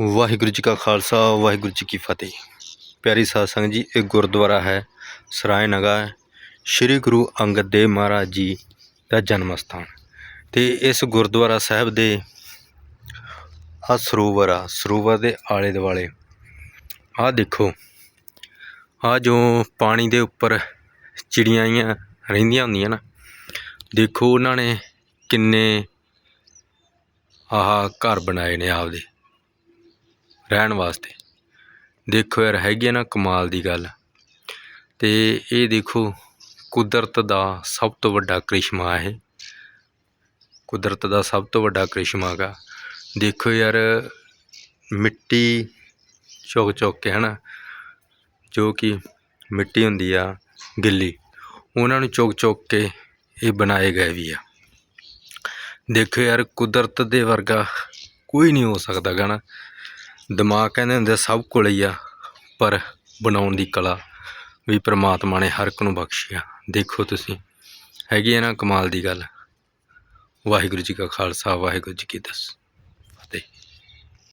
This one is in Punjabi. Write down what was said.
ਵਾਹਿਗੁਰੂ ਜੀ ਕਾ ਖਾਲਸਾ, ਵਾਹਿਗੁਰੂ ਜੀ ਕੀ ਫਤਿਹ। ਪਿਆਰੀ ਸਾਧ ਸੰਗਤ ਜੀ, ਇਹ ਗੁਰਦੁਆਰਾ ਹੈ, ਸਰਾਏ ਨਗਾ ਸ੍ਰੀ ਗੁਰੂ ਅੰਗਦ ਦੇਵ ਮਹਾਰਾਜ ਜੀ ਦਾ ਜਨਮ ਸਥਾਨ। ਤੇ ਇਸ ਗੁਰਦੁਆਰਾ ਸਾਹਿਬ ਦੇ ਆ ਸਰੋਵਰ ਆ, ਸਰੋਵਰ ਦੇ ਆਲੇ ਦੁਆਲੇ। ਆਹ ਦੇਖੋ, ਆ ਜੋ ਪਾਣੀ ਦੇ ਉੱਪਰ ਚਿੜੀਆਂ ਆਈਆਂ, ਰਹਿੰਦੀਆਂ ਹੁੰਦੀਆਂ ਨਾ, ਦੇਖੋ ਉਹਨਾਂ ਨੇ ਕਿੰਨੇ ਆਹ ਘਰ ਬਣਾਏ ਨੇ ਆਪਦੇ। ਰਹਿਣ ਵਾਸਤੇ। ਦੇਖੋ ਯਾਰ, ਹੈਗੀ ਆ ਨਾ ਕਮਾਲ ਦੀ ਗੱਲ। ਅਤੇ ਇਹ ਦੇਖੋ, ਕੁਦਰਤ ਦਾ ਸਭ ਤੋਂ ਵੱਡਾ ਕ੍ਰਿਸ਼ਮਾ ਇਹ। ਕੁਦਰਤ ਦਾ ਸਭ ਤੋਂ ਵੱਡਾ ਕ੍ਰਿਸ਼ਮਾ ਗਾ। ਦੇਖੋ ਯਾਰ, ਮਿੱਟੀ ਚੁੱਕ ਚੁੱਕ ਕੇ ਹੈ ਨਾ ਜੋ ਕਿ ਮਿੱਟੀ ਹੁੰਦੀ ਆ, ਗਿੱਲੀ, ਉਹਨਾਂ ਨੂੰ ਚੁੱਕ ਚੁੱਕ ਕੇ ਇਹ ਬਣਾਏ ਗਏ ਵੀ ਆ। ਦੇਖੋ ਯਾਰ, ਕੁਦਰਤ ਦੇ ਵਰਗਾ ਕੋਈ ਨਹੀਂ ਹੋ ਸਕਦਾ ਗਾ ਨਾ। ਦਿਮਾਗ ਕਹਿੰਦੇ ਹੁੰਦੇ ਆ, ਸਭ ਕੋਲ ਹੀ ਆ, ਪਰ ਬਣਾਉਣ ਦੀ ਕਲਾ ਵੀ ਪ੍ਰਮਾਤਮਾ ਨੇ ਹਰ ਇੱਕ ਨੂੰ ਬਖਸ਼ੀ ਆ। ਦੇਖੋ ਤੁਸੀਂ, ਹੈਗੀ ਹੈ ਨਾ ਕਮਾਲ ਦੀ ਗੱਲ। ਵਾਹਿਗੁਰੂ ਜੀ ਕਾ ਖਾਲਸਾ, ਵਾਹਿਗੁਰੂ ਜੀ ਕੀ ਦਸ।